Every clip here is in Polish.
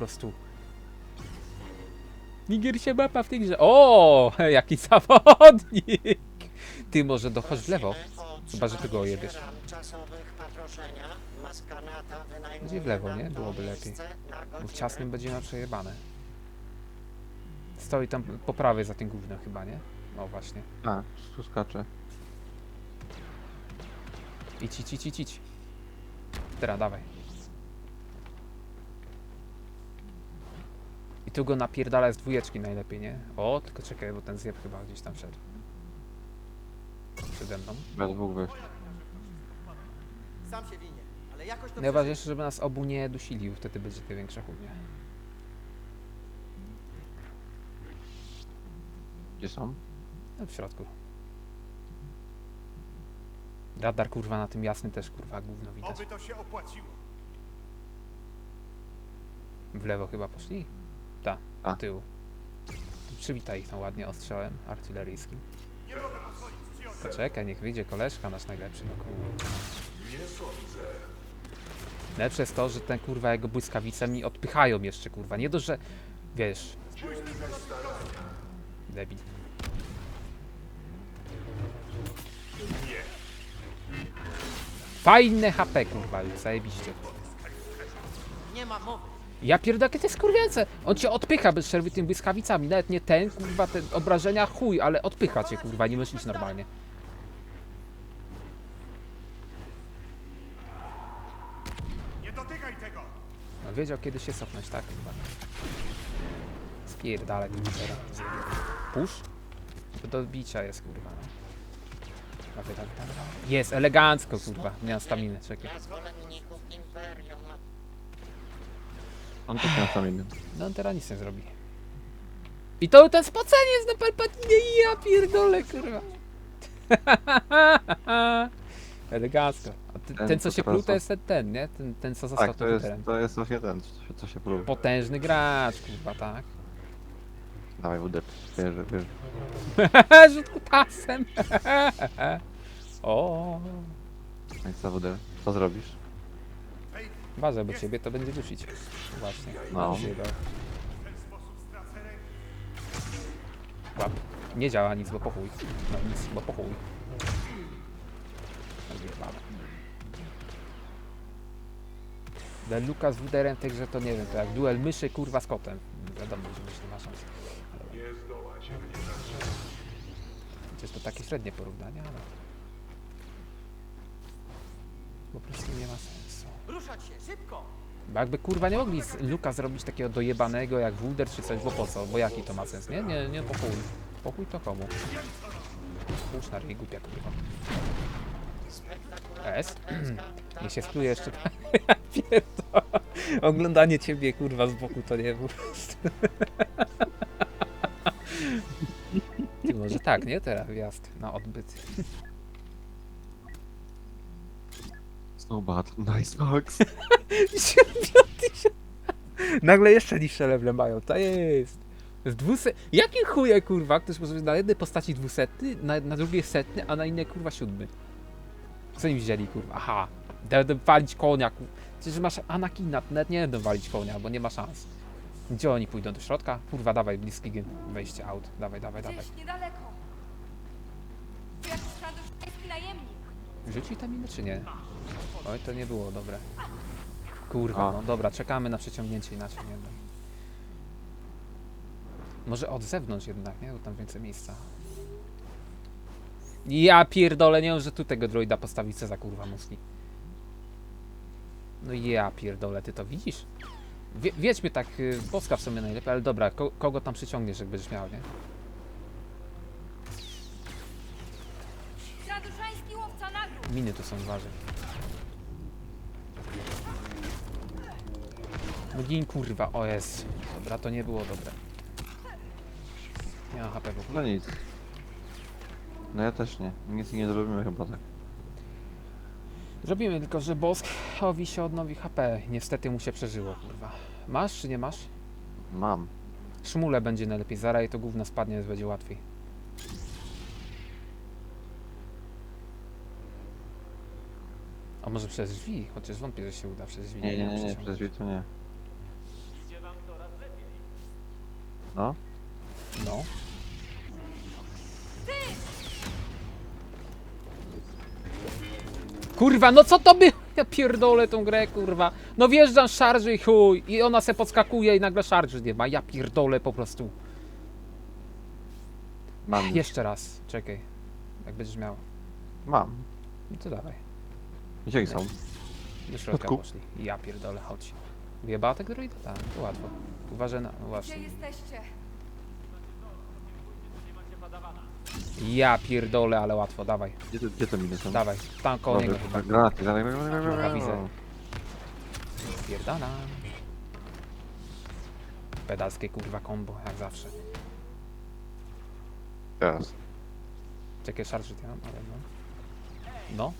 prostu. Niger się mapa w tej grze. O, jaki zawodnik! Ty może dochodź w lewo. Chyba, że ty go ojebiesz. Gdzie w lewo, nie? Byłoby lepiej. Bo w ciasnym będzie na przejebane. Stoi tam po prawej za tym gównem chyba, nie? O właśnie. A, tu skacze. Idź, idź, idź, idź. Teraz, dawaj. I tu go napierdala z dwójeczki najlepiej, nie? O, tylko czekaj, bo ten zjeb chyba gdzieś tam wszedł. Przede mną. Ja dwóch. Sam się winie, ale jakoś to Najważniejsze, żeby nas obu nie dusili, wtedy będzie największa chudnia. Gdzie są? No w środku. Radar kurwa na tym jasnym też kurwa gówno widać. Oby to się opłaciło. W lewo chyba poszli? Tak, A. tył. Przywitaj ich tam ładnie ostrzałem artyleryjskim. Poczekaj, niech wyjdzie koleżka nasz najlepszy. No kurwa. Lepsze jest to, że ten kurwa jego błyskawice mi odpychają jeszcze kurwa. Nie dość, że wiesz. Debil. Fajne HP kurwa, już zajebiście. nie ma mowy. Ja pierdolę, jakie to jest. On cię odpycha bez przerwy tymi błyskawicami. Nawet nie ten, kurwa, te obrażenia chuj, ale odpycha cię, kurwa, nie myślisz normalnie. Nie dotykaj tego! No, wiedział kiedy się cofnąć, tak? Kurwa. Spierdalaj mi teraz. Push? To do bicia jest, kurwa. No. Dawaj, dawaj, dawaj, dawaj. Jest, elegancko, kurwa. Nie mam staminy, czekaj. On też miał sam inny. No on teraz nic nie zrobi. I to ten spocenie jest na Palpatinie ja pierdolę, kurwa. Elegancko. A ty, ten, Ten, co co się teraz pluł, to jest ten, ten, nie? Ten, ten co został Tak, to jest, literem. to jest właśnie ten, co się, co się próbuje. Potężny gracz, kurwa, tak. Dawaj wódę, bierze, bierze. Rzut kutasem. o. I co wódę? Co zrobisz? Uważaj, bo ciebie to będzie dusić. Właśnie. No. Łap. Nie działa nic, bo po chuj. No nic, bo po chuj. Zjebał. Ten Lukas z Wuderem w tej grze to nie wiem, to jak duel myszy kurwa z kotem. Wiadomo, że mysz nie ma szans. Chociaż to takie średnie porównanie, ale... Po prostu nie ma sensu. Ruszać się, szybko! Jakby kurwa nie mogli z Luka zrobić takiego dojebanego jak Wuder czy coś, bo po co? Bo jaki to ma sens, nie? Nie, nie po chuj. Po chuj to komu? Pusz na ryj, głupia kurwa. S? Nie się spluje jeszcze. Ja pierdolę. Oglądanie ciebie kurwa z boku to nie po. Ty może tak, nie? Teraz wjazd na odbyt. Snowbat, nice box. Nagle jeszcze niższe level mają, to jest. Z dwuset... Jakim chuje kurwa, ktoś może być na jednej postaci dwusetny, na, na drugiej setny, a na innej kurwa siódmy. Co im wzięli kurwa? Aha, będę walić konia kurwa. Przecież masz Anakina, nawet nie będą walić konia, bo nie ma szans. Gdzie oni pójdą? Do środka? Kurwa, dawaj, bliski gen- wejście out. Dawaj, dawaj, dawaj. Gdzieś niedaleko. Tu jakiś francuski najemnik. Rzuci tam inny czy nie? Oj, to nie było dobre. Kurwa, A. no dobra, czekamy na przeciągnięcie inaczej nie wiem. Może od zewnątrz jednak, nie? Bo tam więcej miejsca. Ja pierdolę, nie wiem, że tu tego droida postawić, co za kurwa muski. No ja pierdolę, ty to widzisz? Wie, wiedźmy tak, y, boska w sumie najlepiej, ale dobra, ko, kogo tam przyciągniesz, jak będziesz miał, nie? Zaduszański łowca nagród. Miny tu są uważaj. No gin kurwa, o jest. Dobra, to nie było dobre. Nie mam HP w ogóle. No nic. No ja też nie. Nic nie zrobimy chyba tak. Zrobimy tylko, że bosk owi się odnowi HP. Niestety mu się przeżyło, kurwa. Masz czy nie masz? Mam. Szmule będzie najlepiej, zaraj to gówno spadnie, więc będzie łatwiej. A może przez drzwi? Chociaż wątpię, że się uda przez drzwi. Nie, nie, nie, nie, przeciągnąć. przez drzwi to nie. No. No. Kurwa, no co to by? Ja pierdolę tą grę, kurwa. No wjeżdżam szarży i chuj. I ona se podskakuje i nagle szarży nie ma. Ja pierdolę po prostu. Mam. Jeszcze raz, czekaj. Jak będziesz miał. Mam. No to dawaj. Gdzie są? Do środka Środku? poszli. Ja pierdolę, chodź. Wyjebała tego droida? Tak, to łatwo. Uważaj na... no Gdzie Właśnie. jesteście? Ja pierdolę, ale łatwo, dawaj. Gdzie, to- gdzie to miny są? Dawaj. Tam koło niego chyba. Granaty, granaty, Dobra, widzę. Pierdala. Pedalskie kurwa combo, jak zawsze. Teraz. Czekaj, szarży ja mam, ale no. No,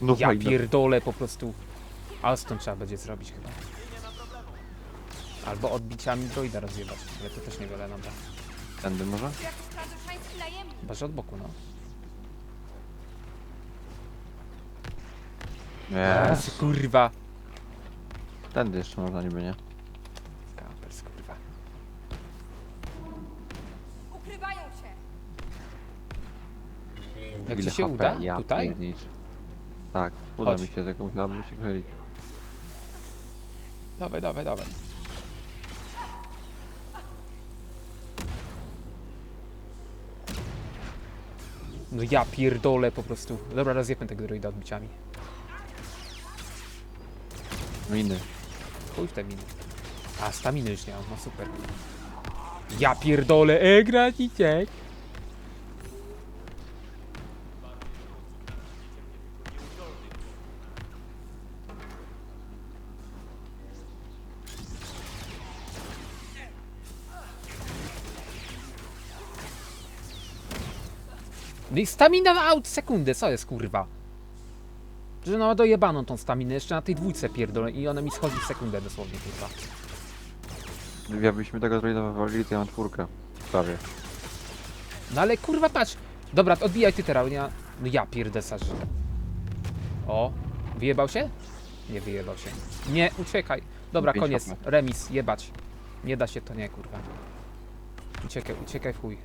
No ja fajne. pierdolę po prostu. Alston trzeba będzie zrobić chyba. Albo odbiciami droida rozjebać, ale to też niewiele nam da. Tędy może? Chyba, że od boku, no. Nie. Jezu, kurwa. Tędy jeszcze można niby, nie? Kampers, kurwa. Ukrywają się. Jak Ile ci się HP? uda? Ja Tutaj? Tak, uda Chodź. mi się, tylko musiałbym się chylić. Dawaj, dawaj, dawaj. No ja pierdolę po prostu. Dobra, rozjebmy tego droida odbiciami. Miny. Chuj w te miny. A, staminy już nie mam, no super. Ja pierdolę, e, graciciek. No i stamina na aut sekundę, co jest kurwa? Że no dojebaną tą staminę, jeszcze na tej dwójce pierdolę i ona mi schodzi w sekundę dosłownie kurwa. Jakbyśmy tego wywalili, to ja mam czwórkę. Prawie. No ale kurwa patrz. Dobra, odbijaj ty teraz, nie? No ja pierdesarz. O, wyjebał się? Nie wyjebał się. Nie, uciekaj. Dobra, Pięć koniec. Remis, jebać. Nie da się to, nie kurwa. Uciekaj, uciekaj w chuj.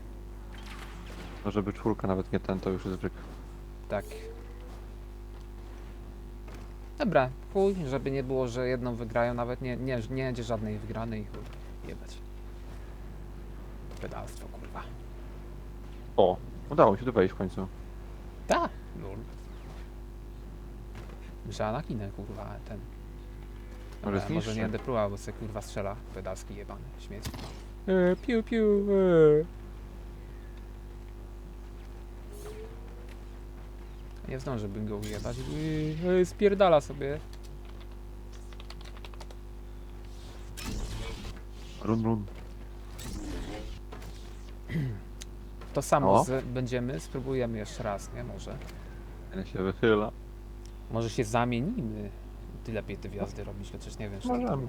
No żeby czwórka nawet nie ten, to już jest bryk. Tak. Dobra, chuj, żeby nie było, że jedną wygrają, nawet nie, nie, nie będzie żadnej wygranej i chuj. Jebać. Pedalstwo, kurwa. O! Udało się tu wejść w końcu. Tak. Lul. Że Anakinę, kurwa, ten. Może Dobra, może zniszczy. nie będę próbował, bo se kurwa strzela. Pedalski jebany, śmieć. E, piu, piu, e. Nie zdążę bym go ujebać. Yy, e, spierdala sobie. Run, run. To samo z, będziemy, spróbujemy jeszcze raz, nie? Może. Ja się wychyla. Może się zamienimy. Ty lepiej te wjazdy robić, chociaż nie wiem, czy Możemy.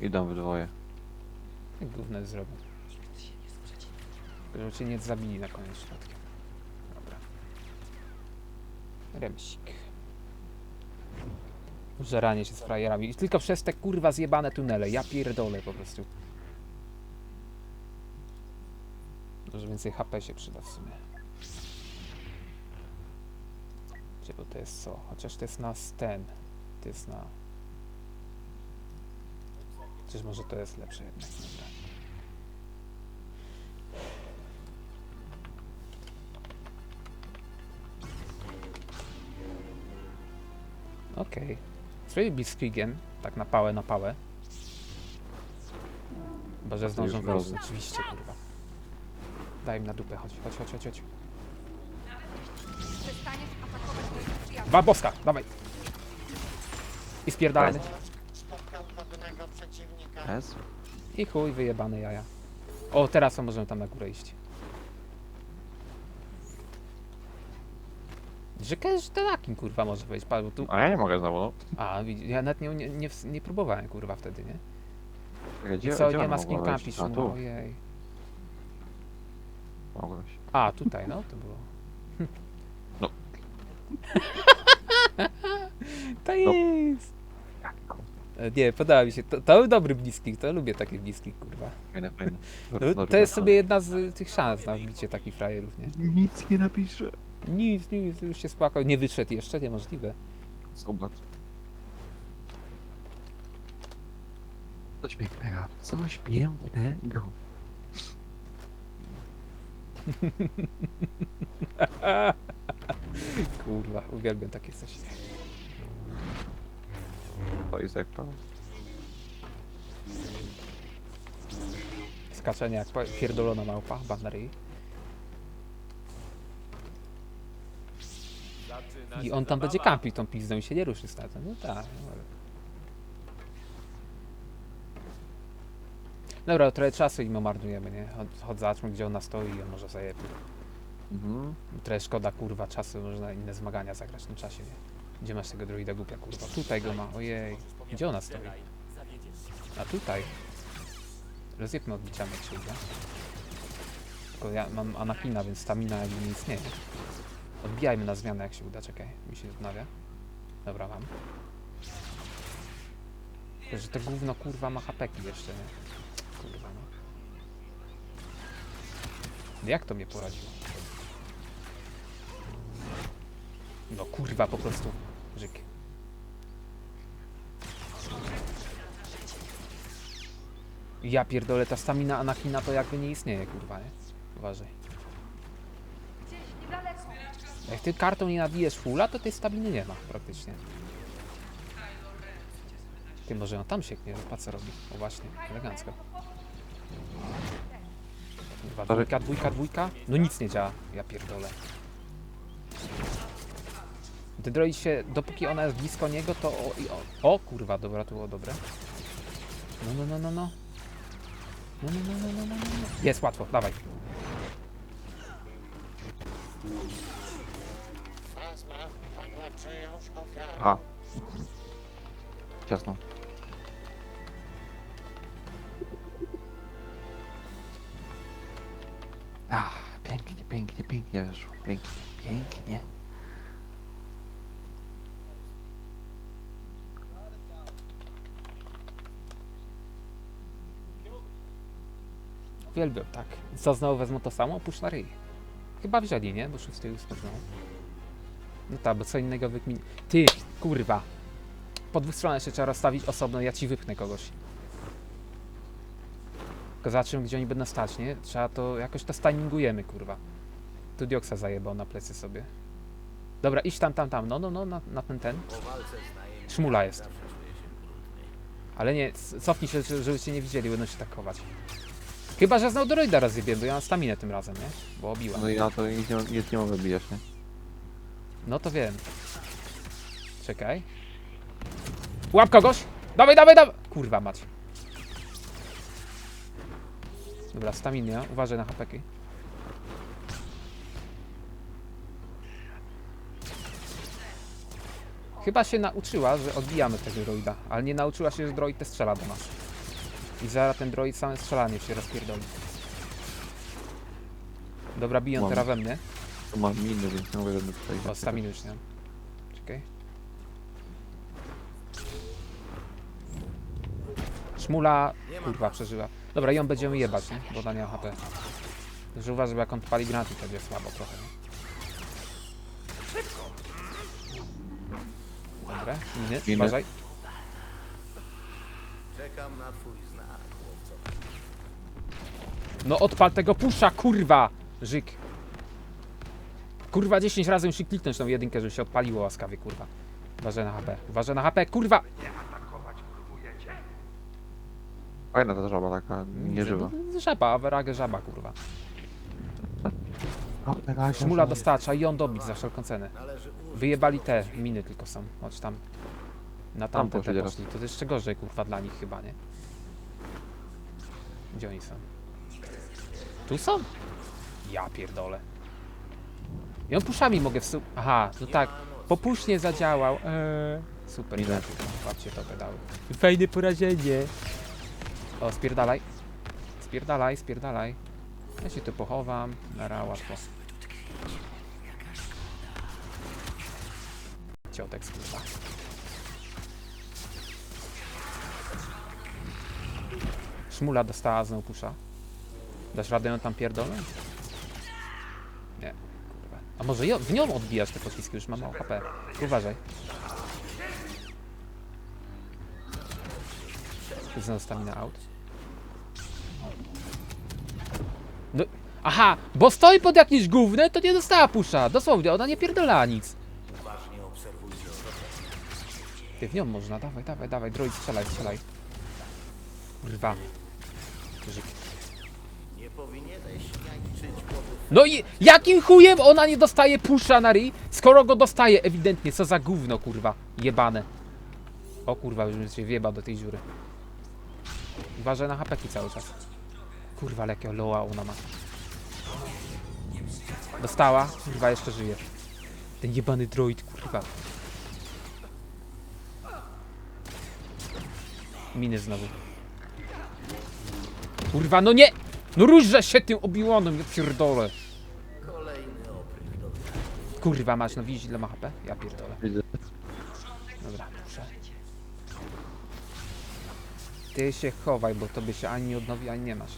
Idą we dwoje. Jak gówno zrobił. Żeby cię nie zabili na koniec środkiem. Remsik. Żeranie się z frajerami. Tylko przez te kurwa zjebane tunele. Ja pierdolę po prostu. Może więcej HP się przyda w sumie. Gdzie bo to jest co? Chociaż to jest na ten. To jest na... Chociaż może to jest lepsze jednak. Okej. Okay. Zrobię Blitzkriegiem, tak na pałę, na pałę. Chyba, że zdążą oczywiście, kurwa. Daj im na dupę, chodź, chodź, chodź, chodź, chodź. Dwa boska, dawaj. I spierdalamy. S? I chuj, wyjebane jaja. O, teraz możemy tam na górę iść. Że że takim kurwa może wejść, Paweł, tu. A ja nie mogę znowu, no. A, widzi- ja nawet nie, nie, nie, nie próbowałem kurwa wtedy, nie? Czekaj, I co, gdzie nie ona ma z kim mogła wejść? kampić, A no, tu, ojej. mogłeś. A, tutaj, no, to było. No. to jest! Jak E, Nie, podoba mi się. To, to był dobry bliskik, to lubię takie bliskik, kurwa. Fajne, fajne. No, to jest sobie jedna z tych szans na wbicie takich frajerów, nie? Nic nie napiszę. Nic, nic, już się spłakał. Nie wyszedł jeszcze, niemożliwe. Zobacz. Coś pięknego. Coś pięknego. Kurwa, uwielbiam takie coś. To jest jak to. Skaczenie jak pierdolona małpa, bannery. I on tam będzie kampił tą pizdą i się nie ruszy statem. No tak. no ale- Dobra, trochę czasu im marnujemy, nie? Chod- Chodź zobaczmy gdzie ona stoi i on może zajebie. Mhm. Trochę szkoda kurwa czasu, można inne zmagania zagrać w tym czasie, nie? Gdzie masz tego druida głupia kurwa? Tutaj go ma, ojej. Gdzie ona stoi? A tutaj. Rozjebmy się uda. Tylko ja mam Anakina, więc stamina jakby nie istnieje. Odbijajmy na zmianę jak się uda, czekaj, mi się odnawia. Dobra, mam. Że to gówno kurwa ma hapeki jeszcze, nie? Kurwa no. Jak to mnie poradziło? No kurwa po prostu. Żyk. Ja pierdolę, ta stamina Anakina to jakby nie istnieje, kurwa, nie? Uważaj. Jak ty kartą nie nabijesz fulla, to tej staminy nie ma praktycznie. Ty może on tam sieknie, co robi. O właśnie, elegancko. Kurwa, dwójka, dwójka, dwójka. No nic nie działa, ja pierdolę. Ten droid się, dopóki ona jest blisko niego, to o, o, o kurwa, dobra, to było dobre. No, no, no, no, no. No, no, no, no, no, no, no. Jest, łatwo, dawaj. A. Ciasno. A, pięknie, pięknie, pięknie wyszło. Pięknie, pięknie. Uwielbiam, tak. Co znowu wezmą to samo? Push na ryj. Chyba wzięli, nie? Bo szósty już znowu. No tak, bo co innego wykmin... Ty, kurwa. Po dwóch stronach jeszcze trzeba rozstawić osobno, ja ci wypchnę kogoś. Tylko zobaczymy, gdzie oni będą stać, nie? Trzeba to, jakoś to stimingujemy, kurwa. Tu dioksa zajebał na plecy sobie. Dobra, idź tam, tam, tam. No, no, no, na, na ten, ten. Szmula jest. Ale nie, cofnij się, żeby- cię nie widzieli, będą się tak chować. Chyba, że znał droida rozjebię, bo ja mam staminę tym razem, nie? Bo obiła. No ja to nic nie, nie mogę bijać, nie? No to wiem. Czekaj. Łap kogoś! Dawaj, dawaj, dawaj! Kurwa mać. Dobra, stamina. Uważaj na hapeki. Chyba się nauczyła, że odbijamy tego droida, ale nie nauczyła się, że droid te strzela do nas. I zaraz ten droid same strzelanie się rozpierdoli. Dobra, biją Mam. teraz we mnie. To mam miny, więc nie mogę żadnych tutaj. O, staminy już nie mam. Czekaj. Szmula, kurwa, przeżyła. Dobra, ją będziemy jebać, nie? Bo ona nie ma HP. Że uważaj, jak on pali granaty, to będzie słabo trochę, nie? Dobra, miny, Miny. uważaj. Czekam na twój znak. No odpal tego pusza, kurwa! Żyk. Kurwa, 10 razy musi kliknąć tą jedynkę, żeby się odpaliło łaskawie, kurwa. Uważaj na HP, uważaj na HP, kurwa! Fajna ta żaba taka, nieżywa. No, Żaba, aweragę żaba, kurwa. Szmula dostarcza i ją dobić za wszelką cenę. Wyjebali te miny tylko są. Chodź tam. Na Tam tamte poszli te teraz. poszli. To jeszcze gorzej kurwa dla nich chyba, nie? Gdzie oni są? Tu są? Ja pierdolę. I on puszami mogę wsu... Aha, no tak. Popusz nie zadziałał. Eee, super, ile? Patrzcie to pedały. Fajne porażenie. O, spierdalaj. Spierdalaj, spierdalaj. Ja się tu pochowam. Nara, łatwo. Ciotek skurwa. Szmula dostała znowu pusza. Dasz radę ją tam pierdolnąć? Może w nią odbijasz te pociski, już ma mało HP. Uważaj. Znowu stamina out. No, aha, bo stoi pod jakimś gównem, to nie dostała pusza. Dosłownie, ona nie pierdolała nic. Ty w nią można, dawaj, dawaj, dawaj, droid, strzelaj, strzelaj. Kurwa. Żyk. No i jakim chujem ona nie dostaje pusza na ryj, skoro go dostaje ewidentnie, co za gówno, kurwa, jebane. O kurwa, już się wjebał do tej dziury. Uważaj na hapeki cały czas. Kurwa, jakiego loa ona ma. Dostała, kurwa, jeszcze żyje. Ten jebany droid, kurwa. Miny znowu. Kurwa, no nie! No różże się tym obiłonem, ja pierdolę. Kurwa mać, no widzisz ile ma HP? Ja pierdolę. Widzę. Dobra, proszę. Ty się chowaj, bo tobie się ani nie odnowi, ani nie masz.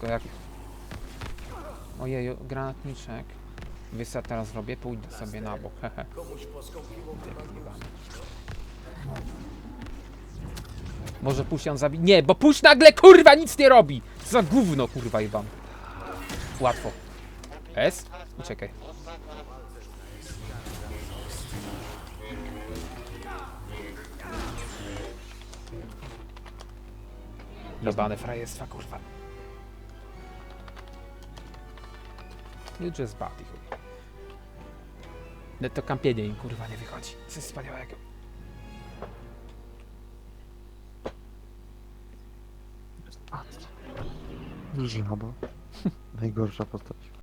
Tylko jak... Ojeju, granatniczek. Wiesz co ja teraz robię? Pójdę sobie na bok, hehe. Może puść ją zabi... Nie, bo puść nagle kurwa nic nie robi! Za gówno kurwa jebam. Łatwo. S? Czekaj. Jebane frajerstwa, kurwa. You just body, chuj. No to kampienie im, kurwa, nie wychodzi. Coś wspaniałego. Żaba. Najgorsza postać.